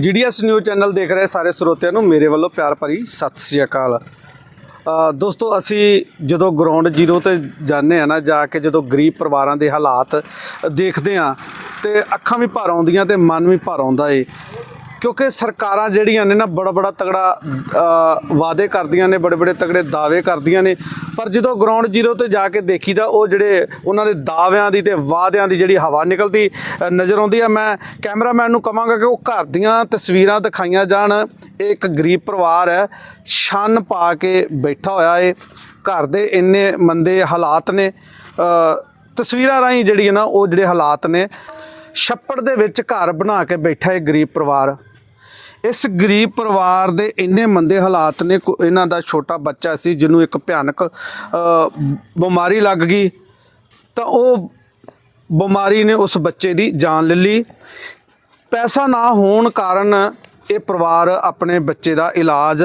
GDS news channel ਦੇਖ ਰਹੇ ਸਾਰੇ ਸਰੋਤਿਆਂ ਨੂੰ ਮੇਰੇ ਵੱਲੋਂ ਪਿਆਰ ਭਰੀ ਸਤਿ ਸ੍ਰੀ ਅਕਾਲ। ਦੋਸਤੋ, ਅਸੀਂ ਜਦੋਂ ਗਰਾਊਂਡ ਜ਼ੀਰੋ ਤੇ ਜਾਂਦੇ ਆ ਨਾ, ਜਾ ਕੇ ਜਦੋਂ ਗਰੀਬ ਪਰਿਵਾਰਾਂ ਦੇ ਹਾਲਾਤ ਦੇਖਦੇ ਆ ਤੇ ਅੱਖਾਂ ਵੀ ਭਰ ਆਉਂਦੀਆਂ ਤੇ ਮਨ ਵੀ ਭਰ ਆਉਂਦਾ ਏ। ਕਿਉਂਕਿ ਸਰਕਾਰਾਂ ਜਿਹੜੀਆਂ ਨੇ ਨਾ ਬੜਾ ਬੜਾ ਤਗੜਾ ਵਾਅਦੇ ਕਰਦੀਆਂ ਨੇ, ਬੜੇ ਬੜੇ ਤਗੜੇ ਦਾਅਵੇ ਕਰਦੀਆਂ ਨੇ। ਪਰ ਜਦੋਂ ਗਰਾਊਂਡ ਜ਼ੀਰੋ ਤੇ ਜਾ ਕੇ ਦੇਖੀਦਾ, ਉਹ ਜਿਹੜੇ ਉਹਨਾਂ ਦੇ ਦਾਅਵਿਆਂ ਦੀ ਤੇ ਵਾਅਦਿਆਂ ਦੀ ਜਿਹੜੀ ਹਵਾ ਨਿਕਲਦੀ ਨਜ਼ਰ ਆਉਂਦੀ ਆ। ਮੈਂ ਕੈਮਰਾਮੈਨ ਨੂੰ ਕਹਾਂਗਾ ਕਿ ਉਹ ਘਰ ਦੀਆਂ ਤਸਵੀਰਾਂ ਦਿਖਾਈਆਂ ਜਾਣ। ਇਹ ਇੱਕ ਗਰੀਬ ਪਰਿਵਾਰ ਹੈ, ਛੰਨ ਪਾ ਕੇ ਬੈਠਾ ਹੋਇਆ ਏ। ਘਰ ਦੇ ਇੰਨੇ ਮੰਦੇ ਹਾਲਾਤ ਨੇ। ਤਸਵੀਰਾਂ ਰਾਹੀਂ ਜਿਹੜੀਆਂ ਨਾ ਉਹ ਜਿਹੜੇ ਹਾਲਾਤ ਨੇ, ਛੱਪੜ ਦੇ ਵਿੱਚ ਘਰ ਬਣਾ ਕੇ ਬੈਠਾ ਇਹ ਗਰੀਬ ਪਰਿਵਾਰ। ਇਸ ਗਰੀਬ ਪਰਿਵਾਰ ਦੇ ਇੰਨੇ ਮੰਦੇ ਹਾਲਾਤ ਨੇ ਕੋ- ਇਹਨਾਂ ਦਾ ਛੋਟਾ ਬੱਚਾ ਸੀ ਜਿਹਨੂੰ ਇੱਕ ਭਿਆਨਕ ਅ, ਬਿਮਾਰੀ ਲੱਗ ਗਈ ਤਾਂ ਉਹ ਬਿਮਾਰੀ ਨੇ ਉਸ ਬੱਚੇ ਦੀ ਜਾਨ ਲੈ ਲਈ। ਪੈਸਾ ਨਾ ਹੋਣ ਕਾਰਨ ਇਹ ਪਰਿਵਾਰ ਆਪਣੇ ਬੱਚੇ ਦਾ ਇਲਾਜ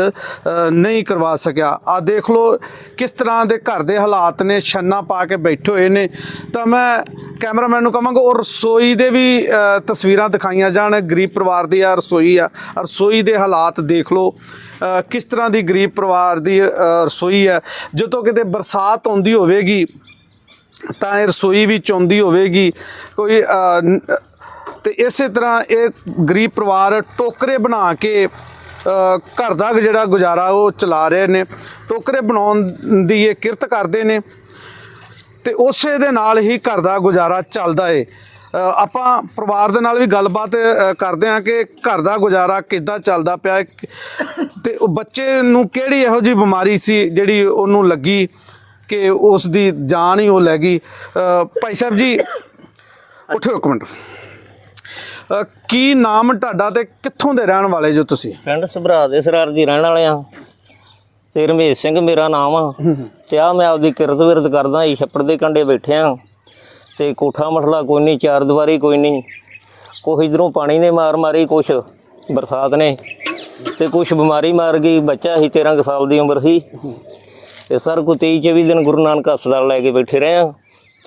ਨਹੀਂ ਕਰਵਾ ਸਕਿਆ। ਆ ਦੇਖ ਲਓ ਕਿਸ ਤਰ੍ਹਾਂ ਦੇ ਘਰ ਦੇ ਹਾਲਾਤ ਨੇ, ਛੰਨਾ ਪਾ ਕੇ ਬੈਠੇ ਹੋਏ ਨੇ। ਤਾਂ ਮੈਂ ਕੈਮਰਾਮੈਨ ਨੂੰ ਕਹਾਂਗਾ, ਉਹ ਰਸੋਈ ਦੇ ਵੀ ਤਸਵੀਰਾਂ ਦਿਖਾਈਆਂ ਜਾਣ। ਗਰੀਬ ਪਰਿਵਾਰ ਦੀ ਆ ਰਸੋਈ ਆ। ਰਸੋਈ ਦੇ ਹਾਲਾਤ ਦੇਖ ਲਓ ਕਿਸ ਤਰ੍ਹਾਂ ਦੀ ਗਰੀਬ ਪਰਿਵਾਰ ਦੀ ਰਸੋਈ ਹੈ ਜਦੋਂ ਕਿਤੇ ਬਰਸਾਤ ਆਉਂਦੀ ਹੋਵੇਗੀ, ਤਾਂ ਇਹ ਰਸੋਈ ਵੀ ਚੌਂਦੀ ਹੋਵੇਗੀ, ਕੋਈ ਤੇ ਇਸੇ ਤਰ੍ਹਾਂ ਇਹ ਗਰੀਬ ਪਰਿਵਾਰ ਟੋਕਰੇ ਬਣਾ ਕੇ ਘਰ ਦਾ ਜਿਹੜਾ ਗੁਜ਼ਾਰਾ ਉਹ ਚਲਾ ਰਹੇ ਨੇ। ਟੋਕਰੇ ਬਣਾਉਣ ਦੀ ਇਹ ਕਿਰਤ ਕਰਦੇ ਨੇ ਤੇ ਉਸੇ ਦੇ ਨਾਲ ਹੀ ਘਰ ਦਾ ਗੁਜ਼ਾਰਾ ਚੱਲਦਾ ਏ। ਆਪਾਂ ਪਰਿਵਾਰ ਦੇ ਨਾਲ ਵੀ ਗੱਲਬਾਤ ਕਰਦੇ ਹਾਂ ਕਿ ਘਰ ਦਾ ਗੁਜ਼ਾਰਾ ਕਿੱਦਾਂ ਚੱਲਦਾ ਪਿਆ ਤੇ ਉਹ ਬੱਚੇ ਨੂੰ ਕਿਹੜੀ ਇਹੋ ਜਿਹੀ ਬਿਮਾਰੀ ਸੀ ਜਿਹੜੀ ਉਹਨੂੰ ਲੱਗੀ ਕਿ ਉਸ ਦੀ ਜਾਨ ਹੀ ਉਹ ਲੈ ਗਈ? ਭਾਈ ਸਾਹਿਬ ਜੀ ਉਠੋ ਇੱਕ ਮਿੰਟ। ਅ, ਕੀ ਨਾਮ ਤੁਹਾਡਾ ਤੇ ਕਿੱਥੋਂ ਦੇ ਰਹਿਣ ਵਾਲੇ ਜੋ ਤੁਸੀਂ? ਪਿੰਡ ਸਭਰਾ ਦੇ ਸਰਾਰ ਦੀ ਰਹਿਣ ਵਾਲੇ ਆ। ਤੇ ਰਮੇਸ਼ ਸਿੰਘ ਮੇਰਾ ਨਾਮ ਆ। ਤੇ ਆ ਮੈਂ ਆਪਦੀ ਕਿਰਤ ਵਿਰਤ ਕਰਦਾ ਈ ਛੱਪੜ ਦੇ ਕੰਡੇ ਬੈਠੇ ਆ। ਤੇ ਕੋਠਾ ਮਸਲਾ ਕੋਈ ਨਹੀਂ ਚਾਰ ਦੀਵਾਰੀ ਕੋਈ ਨਹੀਂ। ਕੁਛ ਇਧਰੋਂ ਪਾਣੀ ਨੇ ਮਾਰ ਮਾਰੀ ਕੁਛ ਬਰਸਾਤ ਨੇ। ਤੇ ਕੁਛ ਬਿਮਾਰੀ ਮਾਰ ਗਈ ਬੱਚਾ ਸੀ 13 ਕੁ ਸਾਲ ਦੀ ਉਮਰ ਸੀ। ਤੇ ਸਰ ਕੋ 23 24 ਦਿਨ ਗੁਰੂ ਨਾਨਕ ਹਸਪਤਾਲ ਲੈ ਕੇ ਬੈਠੇ ਰਹੇ ਆ।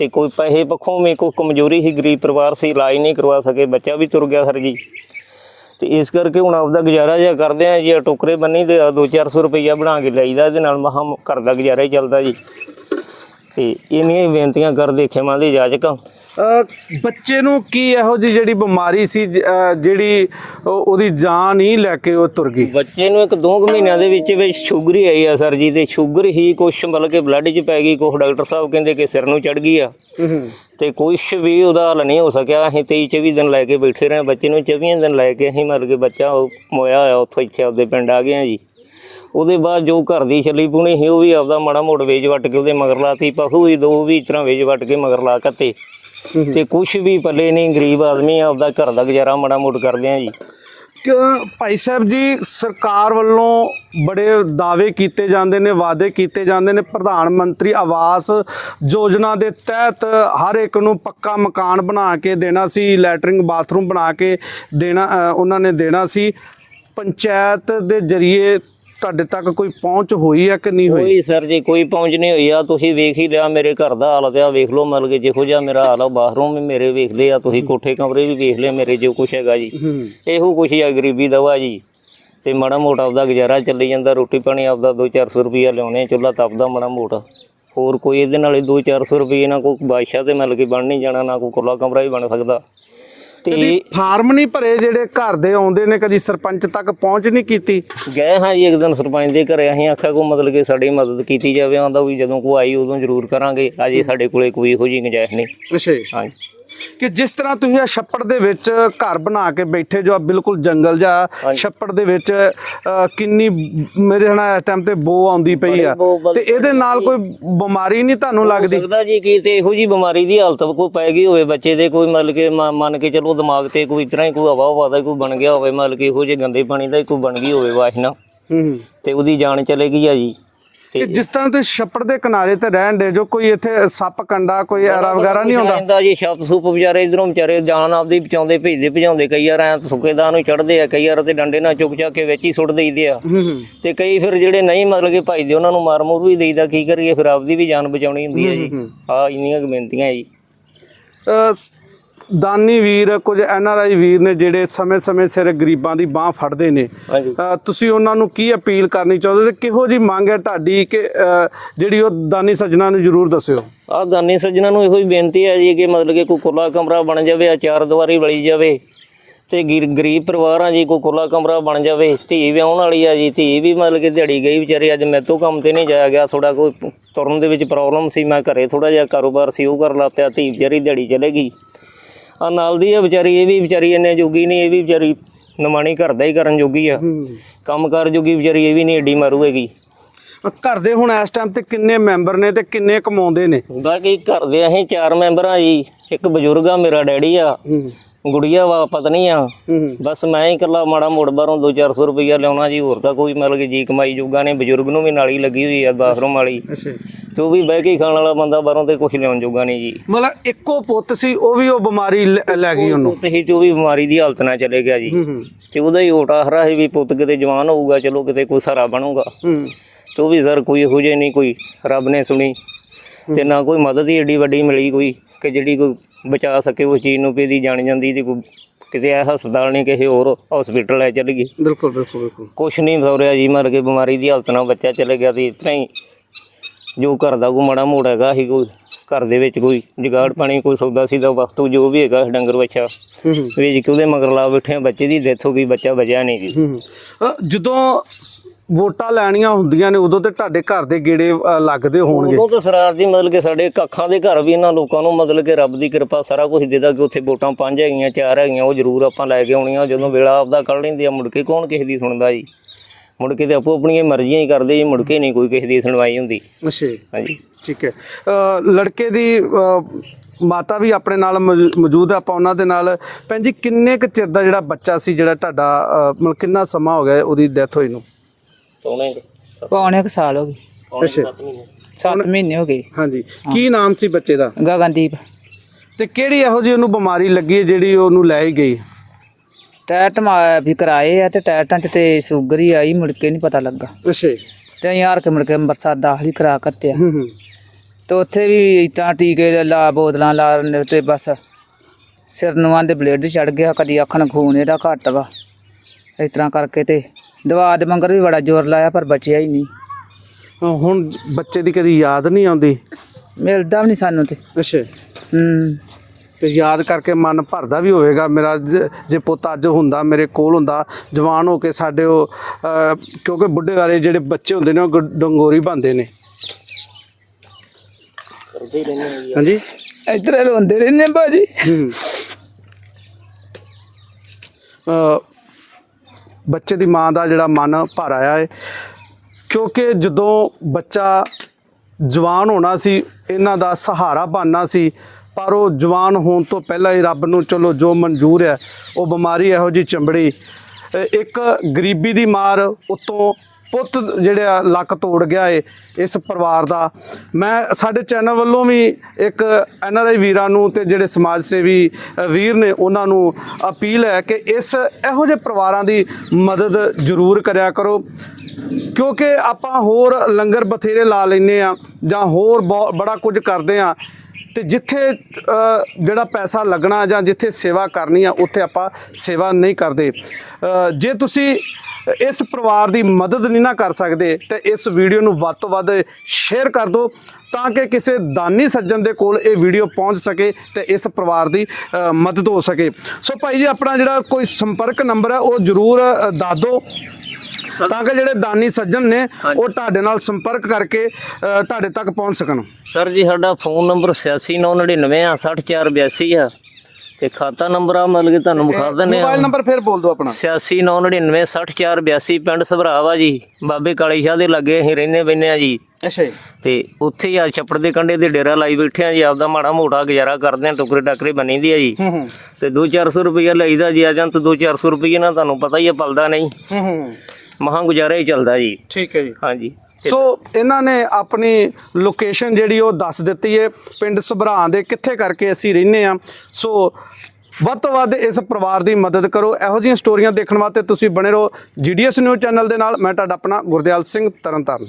ਤੇ ਕੋਈ ਪੈਸੇ ਪੱਖੋਂ ਵੀ ਕੋਈ ਕਮਜ਼ੋਰੀ ਸੀ, ਗਰੀਬ ਪਰਿਵਾਰ ਸੀ, ਇਲਾਜ ਨਹੀਂ ਕਰਵਾ ਸਕੇ, ਬੱਚਾ ਵੀ ਤੁਰ ਗਿਆ ਸਰ ਜੀ। ਤੇ ਇਸ ਕਰਕੇ ਹੁਣ ਆਪਦਾ ਗੁਜ਼ਾਰਾ ਜਿਹਾ ਕਰਦੇ ਆ ਜੀ, ਆਹ ਟੋਕਰੇ ਬੰਨੀ ਤੇ 2-400 ਰੁਪਈਆ ਬਣਾ ਕੇ ਲਈਦਾ ਇਹਦੇ ਨਾਲ, ਮਹਾ ਘਰ ਦਾ ਗੁਜ਼ਾਰਾ ਹੀ ਚੱਲਦਾ ਜੀ। ਤੇ ਇੰਨੀਆਂ ਹੀ ਬੇਨਤੀਆਂ ਕਰ ਦੇਖੇ ਮਾਂ ਦੇ ਜਾਜਕਾਂ ਬੱਚੇ ਨੂੰ ਕੀ ਇਹੋ ਜਿਹੀ ਜਿਹੜੀ ਬਿਮਾਰੀ ਸੀ ਜ- ਜਿਹੜੀ ਉਹ- ਉਹਦੀ ਜਾਨ ਹੀ ਲੈ ਕੇ ਉਹ ਤੁਰ ਗਈ? ਬੱਚੇ ਨੂੰ ਇੱਕ ਦੋ ਕੁ ਮਹੀਨਿਆਂ ਦੇ ਵਿੱਚ ਵਿੱਚ ਸ਼ੂਗਰ ਹੀ ਆਈ ਆ ਸਰ ਜੀ ਤੇ ਸ਼ੂਗਰ ਹੀ ਕੁਛ ਮਤਲਬ ਕਿ ਬਲੱਡ 'ਚ ਪੈ ਗਈ ਕੁਛ ਡਾਕਟਰ ਸਾਹਿਬ ਕਹਿੰਦੇ ਕਿ ਸਿਰ ਨੂੰ ਚੜ ਗਈ ਆ। ਤੇ ਕੁਛ ਵੀ ਉਹਦਾ ਹੱਲ ਨਹੀਂ ਹੋ ਸਕਿਆ ਅਸੀਂ 23 24 ਦਿਨ ਲੈ ਕੇ ਬੈਠੇ ਰਹੇ ਬੱਚੇ ਨੂੰ 24 ਦਿਨ ਲੈ ਕੇ ਅਸੀਂ ਮਤਲਬ ਕਿ ਬੱਚਾ ਉਹ ਮੋਇਆ ਹੋਇਆ ਉੱਥੋਂ ਇੱਥੇ ਆਪਦੇ ਪਿੰਡ ਆ ਗਏ ਆ ਜੀ। ਉਹਦੇ ਬਾਅਦ ਜੋ ਘਰ ਦੀ ਛੱਲੀ ਪੂਣੀ ਸੀ ਉਹ ਵੀ ਆਪਦਾ ਮਾੜਾ ਮੋੜ ਵੇਚ ਵੱਟ ਕੇ ਉਹਦੇ ਮਗਰ ਲਾਤੀ ਪਸ਼ੂ ਵੀ ਦੋ ਵੀ ਇਸ ਤਰ੍ਹਾਂ ਵੇਚ ਵੱਟ ਕੇ ਮਗਰ ਲਾ ਕੱਤੇ ਤੇ ਕੁਛ ਵੀ ਪੱਲੇ ਨਹੀਂ ਗਰੀਬ ਆਦਮੀ ਆਪਦਾ ਘਰ ਦਾ ਗੁਜ਼ਾਰਾ ਮਾੜਾ ਮੋੜ ਕਰਦੇ ਆ ਜੀ। ਭਾਈ ਸਾਹਿਬ ਜੀ ਸਰਕਾਰ ਵੱਲੋਂ ਬੜੇ ਦਾਅਵੇ ਕੀਤੇ ਜਾਂਦੇ ਨੇ ਵਾਅਦੇ ਕੀਤੇ ਜਾਂਦੇ ਨੇ। ਪ੍ਰਧਾਨ ਮੰਤਰੀ ਆਵਾਸ ਯੋਜਨਾ ਦੇ ਤਹਿਤ ਹਰ ਇੱਕ ਨੂੰ ਪੱਕਾ ਮਕਾਨ ਬਣਾ ਕੇ ਦੇਣਾ ਸੀ ਲੈਟਰਿੰਗ ਬਾਥਰੂਮ ਬਣਾ ਕੇ ਦੇਣਾ ਉਹਨਾਂ ਨੇ ਦੇਣਾ ਸੀ। ਪੰਚਾਇਤ ਦੇ ਜ਼ਰੀਏ ਤੁਹਾਡੇ ਤੱਕ ਕੋਈ ਪਹੁੰਚ ਹੋਈ ਹੈ ਕਿ ਨਹੀਂ ਹੋਈ? ਕੋਈ ਸਰ ਜੀ ਕੋਈ ਪਹੁੰਚ ਨਹੀਂ ਹੋਈ ਆ। ਤੁਸੀਂ ਵੇਖ ਹੀ ਲਿਆ ਮੇਰੇ ਘਰ ਦਾ ਹਾਲ ਤੇ ਆ ਵੇਖ ਲਓ ਮਤਲਬ ਕਿ ਜਿਹੋ ਜਿਹਾ ਮੇਰਾ ਹਾਲ ਆ ਬਾਥਰੂਮ ਵੀ ਮੇਰੇ ਵੇਖ ਲਏ ਆ ਤੁਸੀਂ ਕੋਠੇ ਕਮਰੇ ਵੀ ਵੇਖ ਲਏ ਮੇਰੇ ਜੋ ਕੁਛ ਹੈਗਾ ਜੀ। ਇਹੋ ਕੁਛ ਹੀ ਆ ਗਰੀਬੀ ਦਵਾ ਜੀ। ਤੇ ਮਾੜਾ ਮੋਟਾ ਆਪਦਾ ਗੁਜ਼ਾਰਾ ਚੱਲੀ ਜਾਂਦਾ ਰੋਟੀ ਪਾਣੀ ਆਪਦਾ 2-400 ਰੁਪਈਆ ਲਿਆਉਣੇ ਚੁੱਲਾ ਤਪਦਾ ਮਾੜਾ ਮੋਟਾ। ਹੋਰ ਕੋਈ ਇਹਦੇ ਨਾਲ 2-400 ਰੁਪਏ ਨਾਲ ਕੋਈ ਬਾਦਸ਼ਾਹ ਤੇ ਮਤਲਬ ਕਿ ਬਣ ਨਹੀਂ ਜਾਣਾ ਨਾ ਕੋਈ ਕੁੱਲਾ ਕਮਰਾ ਵੀ ਬਣ ਸਕਦਾ। ਤੇ ਫਾਰਮ ਨਹੀਂ ਭਰੇ ਜਿਹੜੇ ਘਰ ਦੇ ਆਉਂਦੇ ਨੇ ਕਦੀ ਸਰਪੰਚ ਤੱਕ ਪਹੁੰਚ ਨਹੀਂ ਕੀਤੀ। ਗਏ ਹਾਂ ਜੀ ਇੱਕ ਦਿਨ ਸਰਪੰਚ ਦੇ ਘਰੇ ਅਸੀਂ ਆਖਿਆ ਕੋ ਮਤਲਬ ਕਿ ਸਾਡੀ ਮਦਦ ਕੀਤੀ ਜਾਵੇ ਆਂਦਾ ਵੀ ਜਦੋਂ ਕੋ ਆਈ ਉਦੋਂ ਜ਼ਰੂਰ ਕਰਾਂਗੇ ਅਜੇ ਸਾਡੇ ਕੋਲੇ ਕੋਈ ਇਹੋ ਜਿਹੀ ਗੁੰਜਾਇਸ਼ ਨਹੀਂ। ਅੱਛਾ ਹਾਂਜੀ। ਕਿ ਜਿਸ ਤਰ੍ਹਾਂ ਤੁਸੀਂ ਆ ਛੱਪੜ ਦੇ ਵਿੱਚ ਘਰ ਬਣਾ ਕੇ ਬੈਠੇ ਜੋ ਆ ਬਿਲਕੁਲ ਜੰਗਲ ਜਾ। ਛੱਪੜ ਦੇ ਵਿੱਚ ਅ, ਕਿੰਨੀ ਮੇਰੇ ਨਾਲ ਇਸ ਟਾਈਮ ਤੇ ਬੋ ਆਉਂਦੀ ਪਈ ਬੜੀ ਆ। ਬੋ ਤੇ ਇਹਦੇ ਨਾਲ ਕੋਈ ਬਿਮਾਰੀ ਨਹੀਂ ਤੁਹਾਨੂੰ ਲੱਗਦੀ? ਸਕਦਾ ਜੀ ਕਿ ਤੇ ਇਹੋ ਜੀ ਬਿਮਾਰੀ ਦੀ ਹਾਲਤ ਕੋਈ ਪੈ ਗਈ ਹੋਵੇ ਬੱਚੇ ਦੇ ਕੋਈ ਮਤਲਬ ਕਿ ਮ- ਮੰਨ ਕੇ ਚਲੋ ਦਿਮਾਗ ਤੇ ਕੋਈ ਇਤਨਾ ਹੀ ਕੋਈ ਹਵਾ ਹਵਾ ਦਾ ਕੋਈ ਬਣ ਗਿਆ ਹੋਵੇ ਮਤਲਬ ਕਿ ਇਹੋ ਜਿਹੇ ਗੰਦੇ ਪਾਣੀ ਦਾ ਹੀ ਕੋਈ ਬਣ ਗਈ ਹੋਵੇ ਵਾਸ਼ਨਾ। ਹੂੰ। ਤੇ ਉਹਦੀ ਜਾਨ ਚਲੇ ਗਈ ਆ ਜੀ। ਕਿ ਜਿਸ ਤਰ੍ਹਾਂ ਤੁਸੀਂ ਛੱਪੜ ਦੇ ਕਿਨਾਰੇ ਤੇ ਰਹਿਣ ਦੇ ਜੋ ਕੋਈ ਇੱਥੇ ਸੱਪ ਕੰਡਾ ਕੋਈ ਐਰਾ ਵਗੈਰਾ ਨਹੀਂ ਆਉਂਦਾ ਹੁੰਦਾ ਜੀ ਸ਼ਬਦ ਸੂਪ ਵਿਚਾਰੇ ਇਧਰੋਂ ਵਿਚਾਰੇ ਜਾਨ ਆਪਦੀ ਬਚਾਉਂਦੇ ਭੇਜਦੇ ਭਜਾਉਂਦੇ। ਕਈ ਵਾਰ ਐ ਸੁੱਕੇਦਾਰ ਨੂੰ ਚੜਦੇ ਆ ਕਈ ਵਾਰ ਤੇ ਡੰਡੇ ਨਾਲ ਚੁੱਕ ਚਾ ਕੇ ਵਿੱਚ ਹੀ ਸੁੱਟ ਦੇਈਦੇ ਆ। ਤੇ ਕਈ ਫਿਰ ਜਿਹੜੇ ਨਹੀਂ ਮਤਲਬ ਕਿ ਭਾਈਦੇ ਉਹਨਾਂ ਨੂੰ ਮਾਰ ਮੂਰ ਵੀ ਦੇਈਦਾ। ਕੀ ਕਰੀਏ ਫਿਰ ਆਪਦੀ ਵੀ ਜਾਨ ਬਚਾਉਣੀ ਹੁੰਦੀ ਹੈ ਜੀ ਆ ਇੰਨੀਆਂ ਬੇਨਤੀਆਂ ਜੀ। ਦਾਨੀ ਵੀਰ ਕੁਝ ਐਨ ਆਰ ਆਈ ਵੀਰ ਨੇ ਜਿਹੜੇ ਸਮੇਂ-ਸਮੇਂ ਸਿਰ ਗਰੀਬਾਂ ਦੀ ਬਾਹ ਫੜਦੇ ਨੇ। ਅ, ਤੁਸੀਂ ਉਹਨਾਂ ਨੂੰ ਕੀ ਅਪੀਲ ਕਰਨੀ ਚਾਹੁੰਦੇ ਤੇ ਕਿਹੋ ਜੀ ਮੰਗ ਹੈ ਤੁਹਾਡੀ ਕਿ ਅ, ਜਿਹੜੀ ਉਹ ਦਾਨੀ ਸੱਜਣਾ ਨੂੰ ਜਰੂਰ ਦੱਸਿਓ? ਆਹ ਦਾਨੀ ਸੱਜਣਾ ਨੂੰ ਇਹੋ ਹੀ ਬੇਨਤੀ ਹੈ ਜੀ ਕਿ ਮਤਲਬ ਕਿ ਕੋਈ ਖੁੱਲਾ ਕਮਰਾ ਬਣ ਜਾਵੇ ਆ ਚਾਰ ਦੀਵਾਰੀ ਵਲੀ ਜਾਵੇ ਤੇ ਗਿਰ- ਗਰੀਬ ਪਰਿਵਾਰਾਂ ਜੀ ਕੋਈ ਖੁੱਲਾ ਕਮਰਾ ਬਣ ਜਾਵੇ ਧੀ ਵਿਆਹੁਣ ਵਾਲੀ ਆ ਜੀ ਧੀ ਵੀ ਮਤਲਬ ਕਿ ਦਿਹਾੜੀ ਗਈ ਵਿਚਾਰੀ ਅੱਜ ਤੋਂ ਕੰਮ ਤੇ ਨਹੀਂ ਜਾਇਆ ਗਿਆ ਥੋੜਾ ਕੋਈ ਤੁਰਨ ਦੇ ਵਿੱਚ ਪ੍ਰੋਬਲਮ ਸੀ ਮੈਂ ਘਰੇ ਥੋੜਾ ਜਿਹਾ ਕਾਰੋਬਾਰ ਸੀ ਉਹ ਕਰ ਲਾ ਪਿਆ ਧੀ ਵਿਚਾਰੀ ਦਿਹਾੜੀ ਚਲੇ ਗਈ। ਆ ਨਾਲ ਦੀ ਆ ਵਿਚਾਰੀ ਇਹ ਵੀ ਵਿਚਾਰੀ ਇੰਨੇ ਜੋਗੀ ਨਹੀਂ ਇਹ ਵੀ ਵਿਚਾਰੀ ਨਮਾਣੀ ਘਰ ਦਾ ਹੀ ਕਰਨ ਜੋਗੀ ਆ। ਕੰਮਕਾਰ ਜੋਗੀ ਵਿਚਾਰੀ ਇਹ ਵੀ ਨਹੀਂ ਏਡੀ ਮਾਰੂ ਹੈਗੀ। ਘਰ ਦੇ ਹੁਣ ਇਸ ਟਾਈਮ ਤੇ ਕਿੰਨੇ ਮੈਂਬਰ ਨੇ ਤੇ ਕਿੰਨੇ ਕਮਾਉਂਦੇ ਨੇ? ਬਾਕੀ ਘਰ ਦੇ ਅਸੀਂ ਚਾਰ ਮੈਂਬਰ ਆ ਜੀ ਇੱਕ ਬਜ਼ੁਰਗ ਆ ਮੇਰਾ ਡੈਡੀ ਆ ਗੁੜੀਆ ਵਾ ਪਤਨੀ ਆ। ਬਸ ਮੈਂ ਹੀ ਇਕੱਲਾ ਮਾੜਾ ਮੋੜ ਬਾਹਰੋਂ 2-400 ਰੁਪਈਆ ਲਿਆਉਣਾ ਜੀ ਹੋਰ ਤਾਂ ਕੋਈ ਮਤਲਬ ਕਿ ਜੀ ਕਮਾਈ ਜੋਗਾ ਨੇ ਬਜ਼ੁਰਗ ਨੂੰ ਵੀ ਨਾਲੀ ਲੱਗੀ ਹੋਈ ਆ ਬਾਥਰੂਮ ਵਾਲੀ। ਅੱਛਾ। ਤੇ ਵੀ ਬਹਿ ਕੇ ਹੀ ਖਾਣ ਵਾਲਾ ਬੰਦਾ ਬਾਹਰੋਂ ਤੇ ਕੁਝ ਲਿਆਉਣ ਜੋਗਾ ਨਹੀਂ ਜੀ। ਮਤਲਬ ਇੱਕੋ ਪੁੱਤ ਸੀ ਉਹ ਵੀ ਉਹ ਬਿਮਾਰੀ ਲੈ ਲੈ ਗਈ ਉਹਨੂੰ। ਤੇ ਹੀ ਤੇ ਉਹ ਵੀ ਬਿਮਾਰੀ ਦੀ ਹਾਲਤ ਨਾਲ ਚਲੇ ਗਿਆ ਜੀ। ਤੇ ਉਹਦਾ ਹੀ ਓਟਾ ਹਰਾ ਹੈ ਵੀ ਪੁੱਤ ਕਿਤੇ ਜਵਾਨ ਹੋਊਗਾ ਚਲੋ ਕਿਤੇ ਕੋਈ ਸਹਾਰਾ ਬਣੂਗਾ। ਤੇ ਉਹ ਵੀ ਸਰ ਕੋਈ ਇਹੋ ਜਿਹੀ ਨਹੀਂ ਕੋਈ ਰੱਬ ਨੇ ਸੁਣੀ। ਤੇ ਨਾ ਕੋਈ ਮਦਦ ਹੀ ਏਡੀ ਵੱਡੀ ਮਿਲੀ ਕੋਈ ਕਿ ਜਿਹੜੀ ਕੋਈ ਬਚਾ ਸਕੇ ਉਸ ਚੀਜ਼ ਨੂੰ ਵੀ ਜਾਣ ਜਾਂਦੀ ਤੇ ਕੋਈ ਕਿਤੇ ਇਹ ਹਸਪਤਾਲ ਨਹੀਂ ਕਿਸੇ ਹੋਰ ਹਸਪੀਟਲ ਲੈ ਚਲੀ ਗਈ। ਬਿਲਕੁਲ ਬਿਲਕੁਲ ਬਿਲਕੁਲ। ਕੁਛ ਨਹੀਂ ਹੋ ਰਿਹਾ ਜੀ ਮਰ ਕੇ ਬਿਮਾਰੀ ਦੀ ਹਾਲਤ ਨਾਲ ਬੱਚਾ ਚਲੇ ਗਿਆ ਤੇ ਇਸ ਤਰ੍ਹਾਂ ਹੀ ਜੋ ਘਰ ਦਾ ਕੋਈ ਮਾੜਾ ਮੋੜ ਹੈਗਾ ਸੀ ਕੋਈ ਘਰ ਦੇ ਵਿੱਚ ਕੋਈ ਜਗਾੜ ਪਾਣੀ ਕੋਈ ਸੌਦਾ ਸੀ ਦਾ ਵਸਤੂ ਜੋ ਵੀ ਹੈਗਾ ਡੰਗਰ ਬੱਚਾ ਵੇਚ ਕੇ ਉਹਦੇ ਮਗਰ ਲਾ ਬੈਠੇ ਬੱਚੇ ਦੀ ਡੈਥ ਹੋ ਗਈ ਬੱਚਾ ਬਚਿਆ ਨਹੀਂ ਜੀ। ਜਦੋਂ ਵੋਟਾਂ ਲੈਣੀਆਂ ਹੁੰਦੀਆਂ ਨੇ ਉਦੋਂ ਤੇ ਤੁਹਾਡੇ ਘਰ ਦੇ ਗੇੜੇ ਲੱਗਦੇ ਹੋਣਗੇ? ਉਦੋਂ ਤਾਂ ਸਰਾਰ ਜੀ ਮਤਲਬ ਕਿ ਸਾਡੇ ਕੱਖਾਂ ਦੇ ਘਰ ਵੀ ਇਹਨਾਂ ਲੋਕਾਂ ਨੂੰ ਮਤਲਬ ਕਿ ਰੱਬ ਦੀ ਕਿਰਪਾ ਸਾਰਾ ਕੁਝ ਦੇਦਾ ਕਿ ਉੱਥੇ ਵੋਟਾਂ ਪੰਜ ਹੈਗੀਆਂ ਚਾਰ ਹੈਗੀਆਂ ਉਹ ਜ਼ਰੂਰ ਆਪਾਂ ਲੈ ਕੇ ਆਉਣੀਆਂ ਜਦੋਂ ਵੇਲਾ ਆਪਦਾ ਕੱਢ ਲੈਂਦੇ ਆ ਮੁੜ ਕੇ ਕੌਣ ਕਿਸੇ ਦੀ ਸੁਣਦਾ ਜੀ? ਮੁੜ ਕੇ ਤੇ ਆਪੋ ਆਪਣੀਆਂ ਮਰਜ਼ੀਆਂ ਹੀ ਕਰਦੇ ਜੀ ਮੁੜ ਕੇ ਨਹੀਂ ਕੋਈ ਕਿਸੇ ਦੀ ਸੁਣਵਾਈ ਹੁੰਦੀ। ਅੱਛਾ ਹਾਂਜੀ। ਠੀਕ ਹੈ। ਅ, ਲੜਕੇ ਦੀ ਅ, ਮਾਤਾ ਵੀ ਆਪਣੇ ਨਾਲ ਮੌਜੂ- ਮੌਜੂਦ ਹੈ ਆਪਾਂ ਉਹਨਾਂ ਦੇ ਨਾਲ। ਭੈਣ ਜੀ ਕਿੰਨੇ ਕੁ ਚਿਰ ਦਾ ਜਿਹੜਾ ਬੱਚਾ ਸੀ ਜਿਹੜਾ ਤੁਹਾਡਾ ਅ, ਮਤਲਬ ਕਿੰਨਾ ਸਮਾਂ ਹੋ ਗਿਆ ਉਹਦੀ ਡੈਥ ਹੋਈ ਨੂੰ? ਸੋਹਣੇ ਪੌਣੇ ਕੁ ਸਾਲ ਹੋ ਗਏ। ਅੱਛਾ। 7 ਮਹੀਨੇ। ਹੋ ਗਏ। ਹਾਂਜੀ। ਕੀ ਨਾਮ ਸੀ ਬੱਚੇ ਦਾ? ਗਗਨਦੀਪ। ਤੇ ਕਿਹੜੀ ਇਹੋ ਜਿਹੀ ਉਹਨੂੰ ਬਿਮਾਰੀ ਲੱਗੀ ਹੈ ਜਿਹੜੀ ਉਹਨੂੰ ਲੈ ਹੀ ਗਈ? ਟੈਟ ਵੀ ਕਰਾਏ ਆ ਤੇ ਟੈਟਾਂ 'ਚ ਤੇ ਸ਼ੂਗਰ ਹੀ ਆਈ ਮੁੜ ਕੇ ਨਹੀਂ ਪਤਾ ਲੱਗਾ। ਅੱਛਾ ਤੇ ਯਾਰ ਕੇ ਮੁੜ ਕੇ ਅੰਮ੍ਰਿਤਸਰ ਦਾਖਲ ਕਰਾ ਕੱਤਿਆ ਹੂੰ ਹੂੰ। ਤੇ ਉੱਥੇ ਵੀ ਇਤਾਂ ਟੀਕੇ ਲਾ ਬੋਤਲਾਂ ਲਾ ਤੇ ਬਸ। ਸਿਰ ਨੂੰ ਆਂਦੇ ਬਲੇਡ ਚੜ ਗਿਆ ਕਦੀ ਅੱਖ ਨੂੰ ਖੂਨ ਇਹਦਾ ਘੱਟ ਵਾ। ਇਸ ਤਰ੍ਹਾਂ ਕਰਕੇ ਤੇ ਦਵਾ ਦੇ ਮੰਗਰ ਵੀ ਬੜਾ ਜ਼ੋਰ ਲਾਇਆ ਪਰ ਬਚਿਆ ਹੀ ਨਹੀਂ। ਹੁਣ ਬੱਚੇ ਦੀ ਕਦੀ ਯਾਦ ਨਹੀਂ ਆਉਂਦੀ? ਮਿਲਦਾ ਵੀ ਨਹੀਂ ਸਾਨੂੰ ਤੇ। ਅੱਛਾ। ਹੂੰ। ਤੇ ਯਾਦ ਕਰਕੇ ਮਨ ਭਰਦਾ ਵੀ ਹੋਵੇਗਾ ਮੇਰਾ ਜ- ਪੁੱਤ ਅੱਜ ਹੁੰਦਾ ਮੇਰੇ ਕੋਲ ਹੁੰਦਾ ਜਵਾਨ ਹੋ ਕੇ ਸਾਡੇ ਉਹ ਕਿਉਂਕਿ ਬੁੱਢੇ ਵਾਲੇ ਜਿਹੜੇ ਬੱਚੇ ਹੁੰਦੇ ਨੇ ਉਹ ਡੰਗੋਰੀ ਬੰਦੇ ਨੇ। ਹਾਂਜੀ? ਇੱਧਰ ਰੋਂਦੇ ਰਹਿੰਦੇ ਭਾਜੀ। ਅ, ਬੱਚੇ ਦੀ ਮਾਂ ਦਾ ਜਿਹੜਾ ਮਨ ਭਰ ਆਇਆ ਹੈ ਕਿਉਂਕਿ ਜਦੋਂ ਬੱਚਾ ਜਵਾਨ ਹੋਣਾ ਸੀ ਇਹਨਾਂ ਦਾ ਸਹਾਰਾ ਬਣਨਾ ਸੀ ਪਰ ਉਹ ਜਵਾਨ ਹੋਣ ਤੋਂ ਪਹਿਲਾਂ ਹੀ ਰੱਬ ਨੂੰ ਚਲੋ ਜੋ ਮਨਜ਼ੂਰ ਹੈ, ਉਹ ਬਿਮਾਰੀ ਇਹੋ ਜੀ ਚੰਬੜੀ। ਇੱਕ ਗਰੀਬੀ ਦੀ ਮਾਰ ਉਤੋਂ ਪੁੱਤ ਜਿਹੜਾ ਲੱਕ ਤੋੜ ਗਿਆ ਏ, ਇਸ ਪਰਿਵਾਰ ਦਾ। ਮੈਂ ਸਾਡੇ ਚੈਨਲ ਵੱਲੋਂ ਵੀ ਇੱਕ ਐਨ ਆਰ ਆਈ ਵੀਰਾਂ ਨੂੰ ਤੇ ਜਿਹੜੇ ਸਮਾਜ ਸੇਵੀ ਵੀਰ ਨੇ ਉਹਨਾਂ ਨੂੰ ਅਪੀਲ ਹੈ ਕਿ ਇਸ ਇਹੋ ਜਿਹੇ ਪਰਿਵਾਰਾਂ ਦੀ ਮਦਦ ਜ਼ਰੂਰ ਕਰਿਆ ਕਰੋ। ਕਿਉਂਕਿ ਆਪਾਂ ਹੋਰ ਲੰਗਰ ਬਥੇਰੇ ਲਾ ਲੈਨੇ ਆ ਜਾਂ ਹੋਰ ਬਹੁ- ਬੜਾ ਕੁਝ ਕਰਦੇ ਆ ਤੇ ਜਿੱਥੇ ਜਿਹੜਾ ਪੈਸਾ ਲੱਗਣਾ ਜਾਂ ਜਿੱਥੇ ਸੇਵਾ ਕਰਨੀ ਆ, ਉੱਥੇ ਆਪਾਂ ਸੇਵਾ ਨਹੀਂ ਕਰਦੇ। ਜੇ ਤੁਸੀਂ ਇਸ ਪਰਿਵਾਰ ਦੀ ਮਦਦ ਨਹੀਂ ਨਾ ਕਰ ਸਕਦੇ, ਤੇ ਇਸ ਵੀਡੀਓ ਨੂੰ ਵੱਧ ਤੋਂ ਵੱਧ ਸ਼ੇਅਰ ਕਰ ਦਿਓ, ਤਾਂ ਕਿ ਕਿਸੇ ਦਾਨੀ ਸੱਜਣ ਦੇ ਕੋਲ ਇਹ ਵੀਡੀਓ ਪਹੁੰਚ ਸਕੇ ਤੇ ਇਸ ਪਰਿਵਾਰ ਦੀ ਮਦਦ ਹੋ ਸਕੇ। ਸੋ ਭਾਈ ਜੀ, ਆਪਣਾ ਜਿਹੜਾ ਕੋਈ ਸੰਪਰਕ ਨੰਬਰ ਹੈ, ਉਹ ਜ਼ਰੂਰ ਦੱਸ ਦਿਓ। ਤਾਂ ਕਿ ਜਿਹੜੇ ਦਾਨੀ ਸੱਜਣ ਨੇ ਉਹ ਤੁਹਾਡੇ ਨਾਲ ਸੰਪਰਕ ਕਰਕੇ ਅ, ਤੁਹਾਡੇ ਤੱਕ ਪਹੁੰਚ ਸਕਣ। ਸਰ ਜੀ ਸਾਡਾ ਫੋਨ ਨੰਬਰ 8699 ਆ 60482 ਆ। ਤੇ ਖਾਤਾ ਨੰਬਰ ਆ ਮਤਲਬ ਕਿ ਤੁਹਾਨੂੰ ਵਿਖਾ ਦਿੰਦੇ ਆ। ਮੋਬਾਈਲ ਨੰਬਰ ਫਿਰ ਬੋਲ ਦਿਓ ਆਪਣਾ। 8699 60482 ਪਿੰਡ ਸਭਰਾਵਾ ਜੀ। ਬਾਬੇ ਕਾਲੀ ਸ਼ਾਹ ਦੇ ਲਾਗੇ ਅਸੀਂ ਰਹਿੰਦੇ ਬੈਨੇ ਆ ਜੀ। ਅੱਛਾ ਜੀ। ਤੇ ਉੱਥੇ ਹੀ ਆ ਛੱਪੜ ਦੇ ਕੰਢੇ ਤੇ ਡੇਰਾ ਲਾਈ ਬੈਠੇ ਆ ਜੀ। ਆਪਦਾ ਮਾੜਾ ਮੋਟਾ ਗੁਜ਼ਾਰਾ ਕਰਦੇ ਆ ਟੁਕਰੇ ਟਾਕਰੇ ਬਣੀ ਦੀ ਆ ਜੀ। ਹੂੰ ਹੂੰ। ਤੇ 2-400 ਰੁਪਈਆ ਲਈਦਾ ਜੀ ਅਜੰਤ 2-400 ਰੁਪਈਏ ਨਾਲ ਤੁਹਾਨੂੰ ਪਤਾ ਹੀ ਆ ਪਲਦਾ ਨਹੀਂ। ਹੂੰ ਹੂੰ। ਮਹਾਂ ਗੁਜ਼ਾਰਾ ਹੀ ਚੱਲਦਾ ਜੀ। ਠੀਕ ਹੈ ਜੀ। ਹਾਂਜੀ। ਸੋ ਇਹਨਾਂ ਨੇ ਆਪਣੀ ਲੋਕੇਸ਼ਨ ਜਿਹੜੀ ਉਹ ਦੱਸ ਦਿੱਤੀ ਹੈ ਪਿੰਡ ਸੁਭਰਾਂ ਦੇ ਕਿੱਥੇ ਕਰਕੇ ਅਸੀਂ ਰਹਿੰਦੇ ਆ। ਸੋ ਵੱਧ ਤੋਂ ਵੱਧ ਇਸ ਪਰਿਵਾਰ ਦੀ ਮਦਦ ਕਰੋ। ਇਹੋ ਜਿਹੀਆਂ ਸਟੋਰੀਆਂ ਦੇਖਣ ਵਾਸਤੇ ਤੁਸੀਂ ਬਣੇ ਰਹੋ ਜੀਡੀਐਸ ਨਿਊਜ਼ ਚੈਨਲ ਦੇ ਨਾਲ। ਮੈਂ ਤੁਹਾਡਾ ਆਪਣਾ ਗੁਰਦਿਆਲ ਸਿੰਘ ਤਰਨਤਾਰਨ।